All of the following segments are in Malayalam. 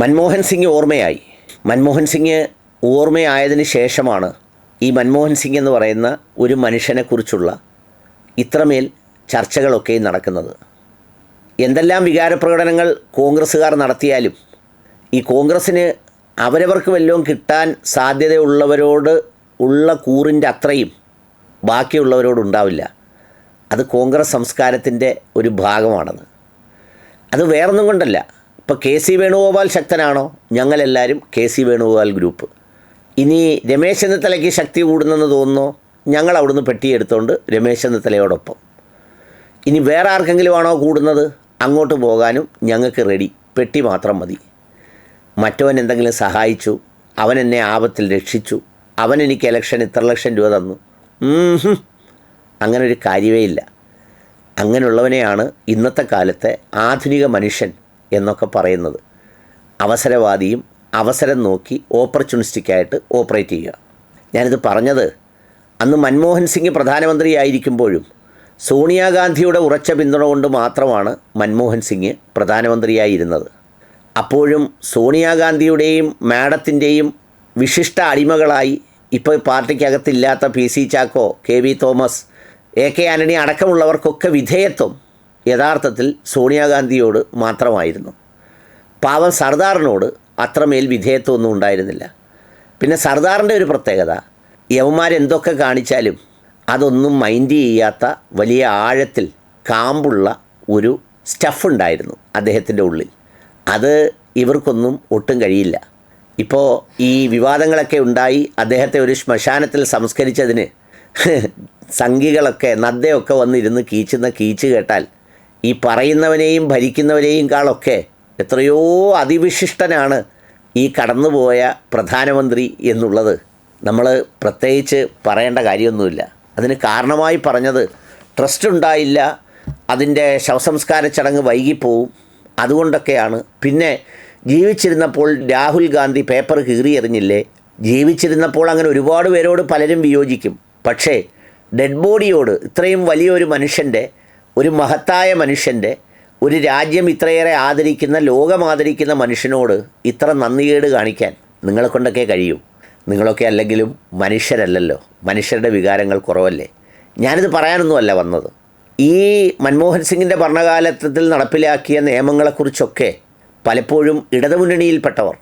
മൻമോഹൻ സിംഗ് ഓർമ്മയായി. മൻമോഹൻ സിംഗ് ഓർമ്മയായതിന് ശേഷമാണ് ഈ മൻമോഹൻ സിംഗ് എന്ന് പറയുന്ന ഒരു മനുഷ്യനെക്കുറിച്ചുള്ള ഇത്രമേൽ ചർച്ചകളൊക്കെ നടക്കുന്നത്. എന്തെല്ലാം വികാരപ്രകടനങ്ങൾ കോൺഗ്രസ്സുകാർ നടത്തിയാലും ഈ കോൺഗ്രസ്സിന് അവരവർക്ക് വല്ലതും കിട്ടാൻ സാധ്യതയുള്ളവരോട് ഉള്ള കൂറിന്റെ അത്രയും ബാക്കിയുള്ളവരോടുണ്ടാവില്ല അത് കോൺഗ്രസ് സംസ്കാരത്തിന്റെ ഒരു ഭാഗമാണത് അത് വേറൊന്നും കൊണ്ടല്ല. ഇപ്പോൾ കെ സി വേണുഗോപാൽ ശക്തനാണോ? ഞങ്ങളെല്ലാവരും കെ സി വേണുഗോപാൽ ഗ്രൂപ്പ് ഇനി രമേശ് ചെന്നിത്തലയ്ക്ക് ശക്തി കൂടുന്നെന്ന് തോന്നുന്നു. ഞങ്ങൾ അവിടുന്ന് പെട്ടിയെടുത്തുകൊണ്ട് രമേശ് ചെന്നിത്തലയോടൊപ്പം. ഇനി വേറെ ആർക്കെങ്കിലും ആണോ കൂടുന്നത്? അങ്ങോട്ട് പോകാനും ഞങ്ങൾക്ക് റെഡി പെട്ടി മാത്രം മതി. മറ്റവൻ എന്തെങ്കിലും സഹായിച്ചു. അവൻ എന്നെ ആപത്തിൽ രക്ഷിച്ചു. അവൻ എനിക്ക് ഇലക്ഷൻ ഇത്ര ലക്ഷം രൂപ തന്നു. അങ്ങനെ ഒരു കാര്യമേ ഇല്ല. അങ്ങനെയുള്ളവനെയാണ് ഇന്നത്തെ കാലത്തെ ആധുനിക മനുഷ്യൻ എന്നൊക്കെ പറയുന്നത്. അവസരവാദിയും അവസരം നോക്കി ഓപ്പർച്യൂണിസ്റ്റിക്കായിട്ട് ഓപ്പറേറ്റ് ചെയ്യുക. ഞാനിത് പറഞ്ഞത് അന്ന് മൻമോഹൻ സിംഗ് പ്രധാനമന്ത്രിയായിരിക്കുമ്പോഴും സോണിയാഗാന്ധിയുടെ ഉറച്ച പിന്തുണ കൊണ്ട് മാത്രമാണ് മൻമോഹൻ സിംഗ് പ്രധാനമന്ത്രിയായിരുന്നത്. അപ്പോഴും സോണിയാഗാന്ധിയുടെയും മാഡത്തിന്റെയും വിശിഷ്ട അടിമകളായി ഇപ്പോൾ പാർട്ടിക്കകത്തില്ലാത്ത P C Chacko K V Thomas A K Antony അടക്കമുള്ളവർക്കൊക്കെ വിധേയത്വം യഥാർത്ഥത്തിൽ സോണിയാഗാന്ധിയോട് മാത്രമായിരുന്നു. പാവം സർദാറിനോട് അത്രമേൽ വിധേയത്വമൊന്നും ഉണ്ടായിരുന്നില്ല. പിന്നെ സർദാറിന്റെ ഒരു പ്രത്യേകത യവന്മാരെന്തൊക്കെ കാണിച്ചാലും അതൊന്നും മൈൻഡ് ചെയ്യാത്ത വലിയ ആഴത്തിൽ കാമ്പുള്ള ഒരു സ്റ്റഫ് ഉണ്ടായിരുന്നു അദ്ദേഹത്തിന്റെ ഉള്ളിൽ. അത് ഇവർക്കൊന്നും ഒട്ടും കഴിയില്ല. ഇപ്പോൾ ഈ വിവാദങ്ങളൊക്കെ ഉണ്ടായി അദ്ദേഹത്തെ ഒരു ശ്മശാനത്തിൽ സംസ്കരിച്ചതിന് സംഘികളൊക്കെ നദ്ദയൊക്കെ വന്നിരുന്ന് കീച്ചുന്ന കീച്ച് കേട്ടാൽ ഈ പറയുന്നവനെയും ഭരിക്കുന്നവനെയും കാളൊക്കെ എത്രയോ അതിവിശിഷ്ടനാണ് ഈ കടന്നുപോയ പ്രധാനമന്ത്രി എന്നുള്ളത്. നമ്മൾ പ്രത്യേകിച്ച് പറയേണ്ട കാര്യമൊന്നുമില്ല. അതിന് കാരണമായി പറഞ്ഞത് ട്രസ്റ്റ് ഉണ്ടായില്ല അതിന്റെ ശവസംസ്കാര ചടങ്ങ് വൈകിപ്പോവും അതുകൊണ്ടൊക്കെയാണ്. പിന്നെ ജീവിച്ചിരുന്നപ്പോൾ രാഹുൽ ഗാന്ധി പേപ്പർ കീറിയെറിഞ്ഞില്ലേ? ജീവിച്ചിരുന്നപ്പോൾ അങ്ങനെ ഒരുപാട് പേരോട് പലരും വിയോജിക്കും. പക്ഷേ ഡെഡ് ബോഡിയോട് ഇത്രയും വലിയൊരു മനുഷ്യന്റെ ഒരു മഹത്തായ മനുഷ്യന്റെ ഒരു രാജ്യം ഇത്രയേറെ ആദരിക്കുന്ന ലോകം ആദരിക്കുന്ന മനുഷ്യനോട് ഇത്ര നന്ദികേട് കാണിക്കാൻ നിങ്ങളെ കൊണ്ടൊക്കെ കഴിയും. നിങ്ങളൊക്കെ അല്ലെങ്കിലും മനുഷ്യരല്ലല്ലോ. മനുഷ്യരുടെ വികാരങ്ങൾ കുറവല്ലേ. ഞാനിത് പറയാനൊന്നുമല്ല വന്നത്. ഈ മൻമോഹൻ സിംഗിന്റെ ഭരണകാലത്തിൽ നടപ്പിലാക്കിയ നിയമങ്ങളെക്കുറിച്ചൊക്കെ പലപ്പോഴും ഇടതുമുന്നണിയിൽപ്പെട്ടവർ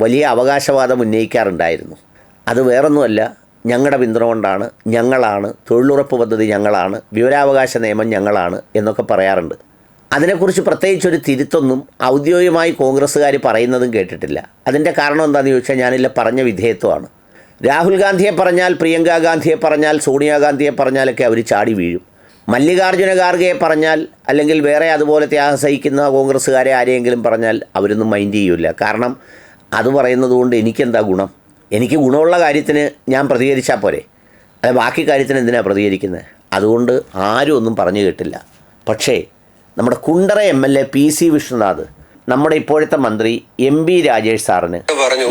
വലിയ അവകാശവാദം ഉന്നയിക്കാറുണ്ടായിരുന്നു. അത് വേറൊന്നുമല്ല ഞങ്ങളുടെ പിന്തുണ കൊണ്ടാണ് ഞങ്ങളാണ് തൊഴിലുറപ്പ് പദ്ധതി ഞങ്ങളാണ് വിവരാവകാശ നിയമം ഞങ്ങളാണ് എന്നൊക്കെ പറയാറുണ്ട്. അതിനെക്കുറിച്ച് പ്രത്യേകിച്ചൊരു തിരുത്തൊന്നും ഔദ്യോഗികമായി കോൺഗ്രസ്സുകാർ പറയുന്നതും കേട്ടിട്ടില്ല. അതിന്റെ കാരണം എന്താണെന്ന് ചോദിച്ചാൽ ഞാനില്ല പറഞ്ഞ വിധേയത്വമാണ്. രാഹുൽ ഗാന്ധിയെ പറഞ്ഞാൽ പ്രിയങ്ക ഗാന്ധിയെ പറഞ്ഞാൽ സോണിയാഗാന്ധിയെ പറഞ്ഞാലൊക്കെ അവർ ചാടി വീഴും. മല്ലികാർജുന ഖാർഗെ പറഞ്ഞാൽ അല്ലെങ്കിൽ വേറെ അതുപോലെ ത്യാഗം സഹിക്കുന്ന കോൺഗ്രസ്സുകാരെ ആരെയെങ്കിലും പറഞ്ഞാൽ അവരൊന്നും മൈൻഡ് ചെയ്യില്ല. കാരണം അത് പറയുന്നത് കൊണ്ട് എനിക്കെന്താ ഗുണം? എനിക്ക് ഗുണമുള്ള കാര്യത്തിന് ഞാൻ പ്രതികരിച്ചാൽ പോരെ. അത് ബാക്കി കാര്യത്തിന് എന്തിനാണ് പ്രതികരിക്കുന്നത് അതുകൊണ്ട് ആരും ഒന്നും പറഞ്ഞു കേട്ടില്ല. പക്ഷേ നമ്മുടെ Kundara M L A P C Vishnunath നമ്മുടെ ഇപ്പോഴത്തെ മന്ത്രി എം ബി രാജേഷ് സാറിന്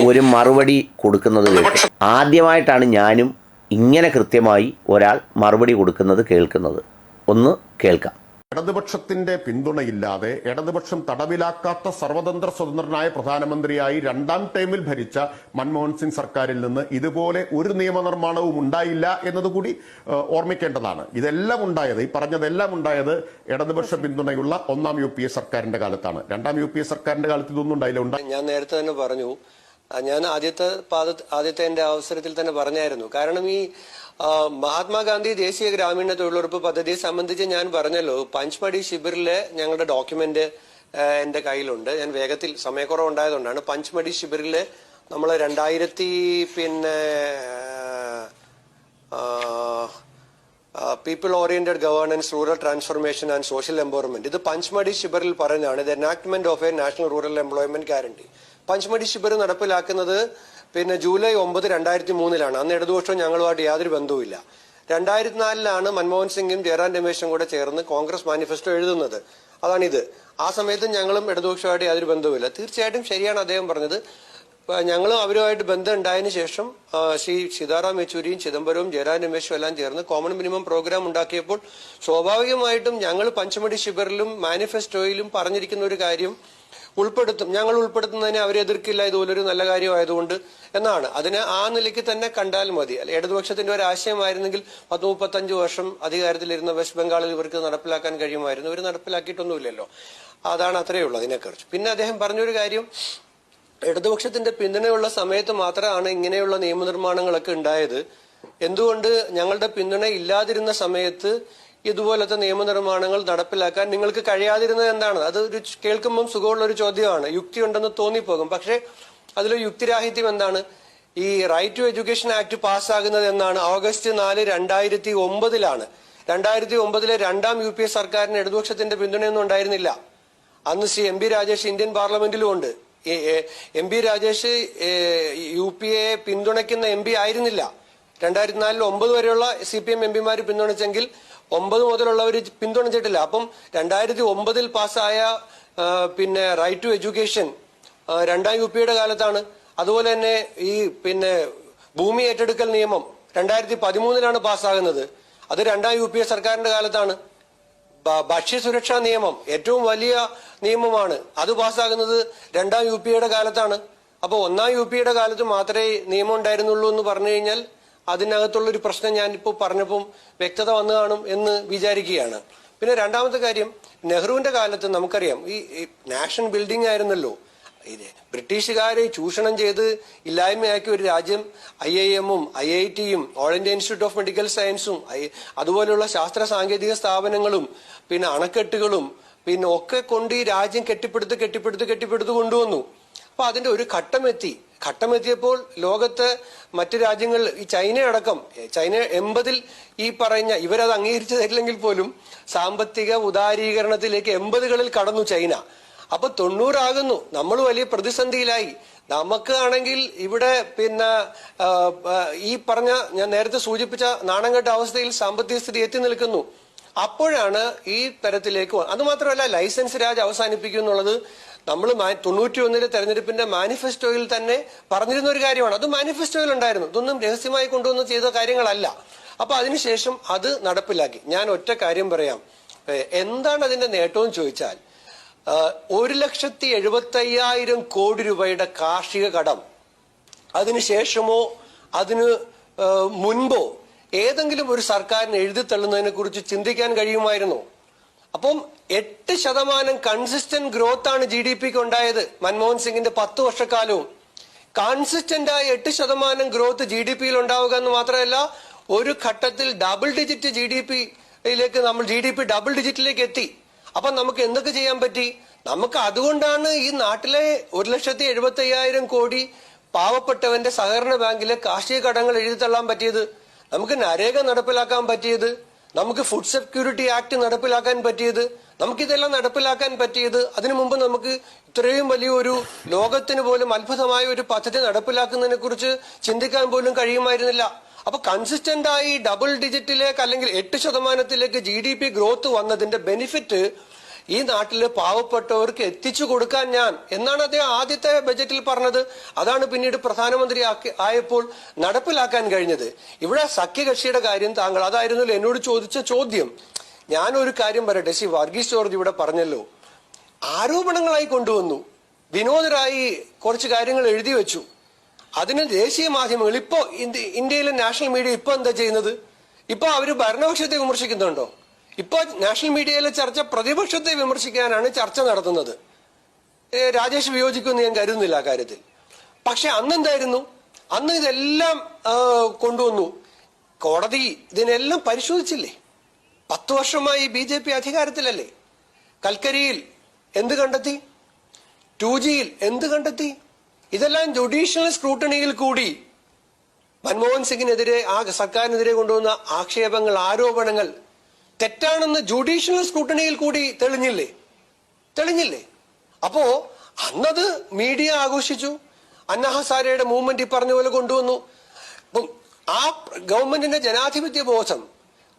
ഒരു മറുപടി കൊടുക്കുന്നത് കേട്ടു. ആദ്യമായിട്ടാണ് ഞാനും ഇങ്ങനെ കൃത്യമായി ഒരാൾ മറുപടി കൊടുക്കുന്നത് കേൾക്കുന്നത്. ഒന്ന് കേൾക്കാം. ഇടതുപക്ഷത്തിന്റെ പിന്തുണയില്ലാതെ ഇടതുപക്ഷം തടവിലാക്കാത്ത സർവതന്ത്ര സ്വതന്ത്രനായ പ്രധാനമന്ത്രിയായി രണ്ടാം ടൈമിൽ ഭരിച്ച മൻമോഹൻ സിംഗ് സർക്കാരിൽ നിന്ന് ഇതുപോലെ ഒരു നിയമനിർമ്മാണവും ഉണ്ടായില്ല എന്നതുകൂടി ഓർമ്മിക്കേണ്ടതാണ്. ഇതെല്ലാം ഉണ്ടായത് ഈ പറഞ്ഞതെല്ലാം ഉണ്ടായത് ഇടതുപക്ഷ പിന്തുണയുള്ള ഒന്നാം യു സർക്കാരിന്റെ കാലത്താണ്. രണ്ടാം യു സർക്കാരിന്റെ കാലത്ത് ഇതൊന്നും ഉണ്ടായില്ല. ഉണ്ടായി ഞാൻ നേരത്തെ തന്നെ പറഞ്ഞു ഞാൻ ആദ്യത്തെ പാദ ആദ്യത്തെ എന്റെ അവസരത്തിൽ തന്നെ പറഞ്ഞായിരുന്നു. കാരണം ഈ മഹാത്മാഗാന്ധി ദേശീയ ഗ്രാമീണ തൊഴിലുറപ്പ് പദ്ധതിയെ സംബന്ധിച്ച് ഞാൻ പറഞ്ഞല്ലോ പഞ്ച്മടി ശിബിറിലെ ഞങ്ങളുടെ ഡോക്യുമെന്റ് എന്റെ കയ്യിലുണ്ട്. ഞാൻ വേഗത്തിൽ സമയക്കുറവ് ഉണ്ടായതുകൊണ്ടാണ് പഞ്ച്മടി ശിബിറിലെ നമ്മൾ രണ്ടായിരത്തി പിന്നെ people oriented governance rural transformation and social empowerment ഇത് പഞ്ച്മടി ശിബിറിൽ പറഞ്ഞാണ് ഇത് enactment of a national rural employment guarantee Pachmarhi ശിബിരം നടപ്പിലാക്കുന്നത് പിന്നെ ജൂലൈ ഒമ്പത് രണ്ടായിരത്തി മൂന്നിലാണ് അന്ന് ഇടതുപക്ഷവും ഞങ്ങളുമായിട്ട് യാതൊരു ബന്ധവുമില്ല. രണ്ടായിരത്തി നാലിലാണ് മൻമോഹൻ സിംഗും ജയറാം രമേശും കൂടെ ചേർന്ന് കോൺഗ്രസ് മാനിഫെസ്റ്റോ എഴുതുന്നത്. അതാണിത്. ആ സമയത്ത് ഞങ്ങളും ഇടതുപക്ഷമായിട്ട് യാതൊരു ബന്ധവുമില്ല. തീർച്ചയായിട്ടും ശരിയാണ് അദ്ദേഹം പറഞ്ഞത്. ഞങ്ങളും അവരുമായിട്ട് ബന്ധം ഉണ്ടായതിനു ശേഷം ശ്രീ സീതാറാം യെച്ചൂരിയും ചിദംബരവും ജയറാം രമേശും എല്ലാം ചേർന്ന് കോമൺ മിനിമം പ്രോഗ്രാം ഉണ്ടാക്കിയപ്പോൾ സ്വാഭാവികമായിട്ടും ഞങ്ങൾ പഞ്ചമടി ശിബിറിലും മാനിഫെസ്റ്റോയിലും പറഞ്ഞിരിക്കുന്ന ഒരു കാര്യം ഉൾപ്പെടുത്തും. ഞങ്ങൾ ഉൾപ്പെടുത്തുന്നതിനെ അവരെ എതിർക്കില്ല ഇതുപോലൊരു നല്ല കാര്യമായതുകൊണ്ട് എന്നാണ്. അതിനെ ആ നിലയ്ക്ക് തന്നെ കണ്ടാൽ മതി. അല്ലെ ഇടതുപക്ഷത്തിന്റെ ഒരു ആശയമായിരുന്നെങ്കിൽ പത്ത് മുപ്പത്തഞ്ച് വർഷം അധികാരത്തിലിരുന്ന വെസ്റ്റ് ബംഗാളിൽ ഇവർക്ക് നടപ്പിലാക്കാൻ കഴിയുമായിരുന്നു. ഇവർ നടപ്പിലാക്കിയിട്ടൊന്നുമില്ലല്ലോ. അതാണ് അത്രയേ ഉള്ളൂ അതിനെക്കുറിച്ച്. പിന്നെ അദ്ദേഹം പറഞ്ഞൊരു കാര്യം ഇടതുപക്ഷത്തിന്റെ പിന്തുണയുള്ള സമയത്ത് മാത്രമാണ് ഇങ്ങനെയുള്ള നിയമനിർമ്മാണങ്ങളൊക്കെ ഉണ്ടായത്. എന്തുകൊണ്ട് ഞങ്ങളുടെ പിന്തുണ ഇല്ലാതിരുന്ന സമയത്ത് ഇതുപോലത്തെ നിയമനിർമ്മാണങ്ങൾ നടപ്പിലാക്കാൻ നിങ്ങൾക്ക് കഴിയാതിരുന്നത് എന്താണ്? അത് ഒരു കേൾക്കുമ്പം സുഖമുള്ള ഒരു ചോദ്യമാണ്. യുക്തി ഉണ്ടെന്ന് തോന്നിപ്പോകും. പക്ഷേ അതിൽ യുക്തിരാഹിത്യം എന്താണ്? ഈ റൈറ്റ് ടു എഡ്യൂക്കേഷൻ ആക്ട് പാസ്സാകുന്നത് എന്നാണ്. ഓഗസ്റ്റ് നാല് രണ്ടായിരത്തി ഒമ്പതിലാണ് രണ്ടായിരത്തി ഒമ്പതിലെ രണ്ടാം യു പി എ സർക്കാരിന് ഇടതുപക്ഷത്തിന്റെ പിന്തുണയൊന്നും ഉണ്ടായിരുന്നില്ല. അന്ന് Shri M P Rajesh Indian പാർലമെന്റിലും ഉണ്ട്. M P Rajesh U P A പിന്തുണയ്ക്കുന്ന എം പി ആയിരുന്നില്ല. രണ്ടായിരത്തി നാലിൽ ഒമ്പത് വരെയുള്ള സി പി എം എം പിമാർ പിന്തുണച്ചെങ്കിൽ ഒമ്പത് മുതലുള്ളവർ പിന്തുണച്ചിട്ടില്ല അപ്പം രണ്ടായിരത്തി ഒമ്പതിൽ പാസ്സായ പിന്നെ റൈറ്റ് ടു എഡ്യൂക്കേഷൻ രണ്ടാം യു പിയുടെ കാലത്താണ്. അതുപോലെ തന്നെ ഈ പിന്നെ ഭൂമി ഏറ്റെടുക്കൽ നിയമം രണ്ടായിരത്തി പതിമൂന്നിലാണ് പാസ്സാകുന്നത്. അത് രണ്ടാം യു പി എ സർക്കാരിന്റെ കാലത്താണ്. ഭക്ഷ്യ സുരക്ഷാ നിയമം ഏറ്റവും വലിയ നിയമമാണ്. അത് പാസ്സാകുന്നത് രണ്ടാം യു കാലത്താണ്. അപ്പോൾ ഒന്നാം യു പിയുടെ കാലത്ത് മാത്രമേ നിയമം ഉണ്ടായിരുന്നുള്ളൂ എന്ന് പറഞ്ഞു കഴിഞ്ഞാൽ അതിനകത്തുള്ള ഒരു പ്രശ്നം ഞാനിപ്പോൾ പറഞ്ഞപ്പം വ്യക്തത വന്നു കാണും എന്ന് വിചാരിക്കുകയാണ്. പിന്നെ രണ്ടാമത്തെ കാര്യം നെഹ്റുവിന്റെ കാലത്ത് നമുക്കറിയാം ഈ നാഷണൽ ബിൽഡിംഗ് ആയിരുന്നല്ലോ. ബ്രിട്ടീഷുകാരെ ചൂഷണം ചെയ്ത് ഇല്ലായ്മയാക്കിയ ഒരു രാജ്യം ഐ ഐ എമ്മും ഐ ഐ ടിയും all India institute of medical സയൻസും അതുപോലെയുള്ള ശാസ്ത്ര സാങ്കേതിക സ്ഥാപനങ്ങളും പിന്നെ അണക്കെട്ടുകളും പിന്നെ ഒക്കെ കൊണ്ട് ഈ രാജ്യം കെട്ടിപ്പടുത്ത് കെട്ടിപ്പടുത്ത് കെട്ടിപ്പടുത്ത് കൊണ്ടുവന്നു. അപ്പൊ അതിന്റെ ഒരു ഘട്ടമെത്തി. ഘട്ടമെത്തിയപ്പോൾ ലോകത്ത് മറ്റു രാജ്യങ്ങൾ ഈ ചൈന അടക്കം ഏ, ചൈന എൺപതിൽ ഈ പറഞ്ഞ ഇവരത് അംഗീകരിച്ചതല്ലെങ്കിൽ പോലും സാമ്പത്തിക ഉദാരീകരണത്തിലേക്ക് എൺപതുകളിൽ കടന്നു ചൈന. അപ്പൊ തൊണ്ണൂറാകുന്നു. നമ്മൾ വലിയ പ്രതിസന്ധിയിലായി. നമുക്ക് ആണെങ്കിൽ ഇവിടെ പിന്നെ ഈ പറഞ്ഞ ഞാൻ നേരത്തെ സൂചിപ്പിച്ച നാണംകെട്ട അവസ്ഥയിൽ സാമ്പത്തിക സ്ഥിതി എത്തി നിൽക്കുന്നു. അപ്പോഴാണ് ഈ തരത്തിലേക്ക് അതുമാത്രമല്ല അത് മാത്രമല്ല ലൈസൻസ് രാജ് അവസാനിപ്പിക്കും എന്നുള്ളത് നമ്മൾ തൊണ്ണൂറ്റി ഒന്നിലെ തെരഞ്ഞെടുപ്പിന്റെ മാനിഫെസ്റ്റോയിൽ തന്നെ പറഞ്ഞിരുന്ന ഒരു കാര്യമാണ്. അത് മാനിഫെസ്റ്റോയിൽ ഉണ്ടായിരുന്നു. ഇതൊന്നും രഹസ്യമായി കൊണ്ടുവന്ന് ചെയ്ത കാര്യങ്ങളല്ല. അപ്പൊ അതിനുശേഷം അത് നടപ്പിലാക്കി. ഞാൻ ഒറ്റ കാര്യം പറയാം. എന്താണ് അതിന്റെ നേട്ടവും ചോദിച്ചാൽ ഒരു ലക്ഷത്തി എഴുപത്തി അയ്യായിരം കോടി രൂപയുടെ കാർഷിക കടം അതിനുശേഷമോ അതിന് മുൻപോ ഏതെങ്കിലും ഒരു സർക്കാരിന് എഴുതി തള്ളുന്നതിനെ കുറിച്ച് ചിന്തിക്കാൻ കഴിയുമായിരുന്നോ? അപ്പം എട്ട് ശതമാനം കൺസിസ്റ്റന്റ് ഗ്രോത്ത് ആണ് ജി ഡി പിക്ക് ഉണ്ടായത് മൻമോഹൻ സിംഗിന്റെ പത്ത് വർഷക്കാലവും. കൺസിസ്റ്റന്റ് ആയ എട്ട് ശതമാനം ഗ്രോത്ത് ജി ഡി പിയിൽ ഉണ്ടാവുക എന്ന് മാത്രമല്ല ഒരു ഘട്ടത്തിൽ ഡബിൾ ഡിജിറ്റ് ജി ഡി പിയിലേക്ക് നമ്മൾ ജി ഡി പി ഡബിൾ ഡിജിറ്റിലേക്ക് എത്തി. അപ്പൊ നമുക്ക് എന്തൊക്കെ ചെയ്യാൻ പറ്റി? നമുക്ക് അതുകൊണ്ടാണ് ഈ നാട്ടിലെ ഒരു ലക്ഷത്തി എഴുപത്തി അയ്യായിരം കോടി പാവപ്പെട്ടവന്റെ സഹകരണ ബാങ്കിലെ കാർഷിക കടങ്ങൾ എഴുതി തള്ളാൻ പറ്റിയത്. നമുക്ക് നരേഗ നടപ്പിലാക്കാൻ പറ്റിയത്. നമുക്ക് ഫുഡ് സെക്യൂരിറ്റി ആക്ട് നടപ്പിലാക്കാൻ പറ്റിയത് നമുക്കിതെല്ലാം നടപ്പിലാക്കാൻ പറ്റിയത് അതിനു മുമ്പ് നമുക്ക് ഇത്രയും വലിയൊരു ലോകത്തിന് പോലും അത്ഭുതമായ ഒരു പദ്ധതി നടപ്പിലാക്കുന്നതിനെ കുറിച്ച് ചിന്തിക്കാൻ പോലും കഴിയുമായിരുന്നില്ല. അപ്പൊ കൺസിസ്റ്റന്റ് ആയി ഡബിൾ ഡിജിറ്റിലേക്ക് അല്ലെങ്കിൽ എട്ട് ശതമാനത്തിലേക്ക് ജി ഡി പി ഗ്രോത്ത് വന്നതിന്റെ ബെനിഫിറ്റ് ഈ നാട്ടിലെ പാവപ്പെട്ടവർക്ക് എത്തിച്ചു കൊടുക്കാൻ ഞാൻ എന്നാണ് അദ്ദേഹം ആദ്യത്തെ ബജറ്റിൽ പറഞ്ഞത്. അതാണ് പിന്നീട് പ്രധാനമന്ത്രി ആയപ്പോൾ നടപ്പിലാക്കാൻ കഴിഞ്ഞത്. ഇവിടെ സഖ്യകക്ഷിയുടെ കാര്യം താങ്കൾ അതായിരുന്നല്ലോ എന്നോട് ചോദിച്ച ചോദ്യം. ഞാൻ ഒരു കാര്യം പറയട്ടെ ശ്രീ വർഗീസ് ജോർജ് ഇവിടെ പറഞ്ഞല്ലോ. ആരോപണങ്ങളായി കൊണ്ടുവന്നു. വിനോദരായി കുറച്ച് കാര്യങ്ങൾ എഴുതി വെച്ചു. അതിന് ദേശീയ മാധ്യമങ്ങൾ ഇപ്പോ ഇന്ത്യ- ഇന്ത്യയിലെ നാഷണൽ മീഡിയ ഇപ്പൊ എന്താ ചെയ്യുന്നത്? ഇപ്പൊ അവർ ഭരണപക്ഷത്തെ വിമർശിക്കുന്നുണ്ടോ? ഇപ്പൊ നാഷണൽ മീഡിയയിലെ ചർച്ച പ്രതിപക്ഷത്തെ വിമർശിക്കാനാണ് ചർച്ച നടത്തുന്നത്. രാജേഷ് വിയോജിക്കുമെന്ന് ഞാൻ കരുതുന്നില്ല ആ കാര്യത്തിൽ. പക്ഷെ അന്ന് എന്തായിരുന്നു അന്ന് ഇതെല്ലാം കൊണ്ടുവന്നു. കോടതി ഇതിനെല്ലാം പരിശോധിച്ചില്ലേ? പത്ത് വർഷമായി ബി ജെ പി അധികാരത്തിലല്ലേ? കൽക്കരിയിൽ എന്ത് കണ്ടെത്തി? ടു ജിയിൽ എന്ത് കണ്ടെത്തി? ഇതെല്ലാം ജുഡീഷ്യൽ സ്ക്രൂട്ടണിയിൽ കൂടി മൻമോഹൻ സിംഗിനെതിരെ ആ സർക്കാരിനെതിരെ കൊണ്ടുവന്ന ആക്ഷേപങ്ങൾ ആരോപണങ്ങൾ തെറ്റാണെന്ന് ജുഡീഷ്യൽ സ്ക്രൂട്ടണിയിൽ കൂടി തെളിഞ്ഞില്ലേ? തെളിഞ്ഞില്ലേ? അപ്പോ അന്നത് മീഡിയ ആഘോഷിച്ചു. അന്നഹസാരയുടെ മൂവ്മെന്റ് ഈ പറഞ്ഞ പോലെ കൊണ്ടുവന്നു. അപ്പം ആ ഗവൺമെന്റിന്റെ ജനാധിപത്യ ബോധം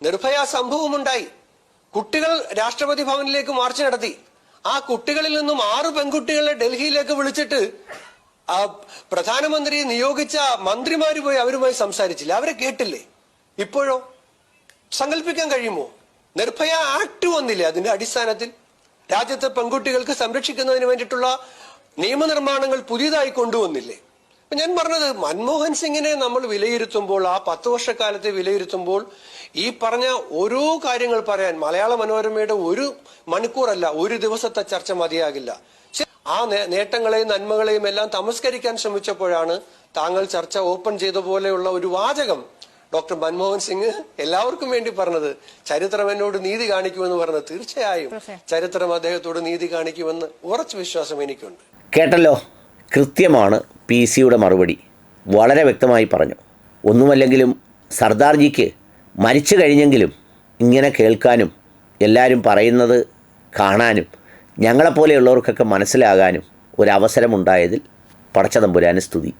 നിർഭയ സംഭവം ഉണ്ടായി കുട്ടികൾ രാഷ്ട്രപതി ഭവനിലേക്ക് മാർച്ച് നടത്തി. ആ കുട്ടികളിൽ നിന്നും ആറ് പെൺകുട്ടികളെ ഡൽഹിയിലേക്ക് വിളിച്ചിട്ട് ആ പ്രധാനമന്ത്രി നിയോഗിച്ച മന്ത്രിമാര് പോയി അവരുമായി സംസാരിച്ചില്ല? അവരെ കേട്ടില്ലേ? ഇപ്പോഴോ? സങ്കല്പിക്കാൻ കഴിയുമോ? നിർഭയ ആക്ട് വന്നില്ലേ അതിന്റെ അടിസ്ഥാനത്തിൽ? രാജ്യത്തെ പെൺകുട്ടികൾക്ക് സംരക്ഷിക്കുന്നതിന് വേണ്ടിയിട്ടുള്ള നിയമനിർമ്മാണങ്ങൾ പുതിയതായി കൊണ്ടുവന്നില്ലേ? ഞാൻ പറഞ്ഞത് മൻമോഹൻ സിംഗിനെ നമ്മൾ വിലയിരുത്തുമ്പോൾ ആ പത്ത് വർഷക്കാലത്തെ വിലയിരുത്തുമ്പോൾ ഈ പറഞ്ഞ ഓരോ കാര്യങ്ങൾ പറയാൻ മലയാള മനോരമയുടെ ഒരു മണിക്കൂറല്ല ഒരു ദിവസത്തെ ചർച്ച മതിയാകില്ല. ആ നേട്ടങ്ങളെയും നന്മകളെയും എല്ലാം തമസ്കരിക്കാൻ ശ്രമിച്ചപ്പോഴാണ് താങ്കൾ ചർച്ച ഓപ്പൺ ചെയ്ത പോലെയുള്ള ഒരു വാചകം ഡോക്ടർ മൻമോഹൻ സിംഗ് എല്ലാവർക്കും വേണ്ടി പറഞ്ഞത് ചരിത്രം എന്നോട് നീതി കാണിക്കുമെന്ന് പറഞ്ഞത് തീർച്ചയായും. ചരിത്രം അദ്ദേഹത്തോട് നീതി കാണിക്കുമെന്ന് ഉറച്ച വിശ്വാസം എനിക്കുണ്ട്. കേട്ടല്ലോ? കൃത്യമാണ് പി സിയുടെ മറുപടി. വളരെ വ്യക്തമായി പറഞ്ഞു. ഒന്നുമല്ലെങ്കിലും സർദാർജിക്ക് മരിച്ചു കഴിഞ്ഞെങ്കിലും ഇങ്ങനെ കേൾക്കാനും എല്ലാവരും പറയുന്നത് കാണാനും ഞങ്ങളെപ്പോലെയുള്ളവർക്കൊക്കെ മനസ്സിലാകാനും ഒരവസരമുണ്ടായതിൽ പടച്ചതമ്പുരാന് സ്തുതി.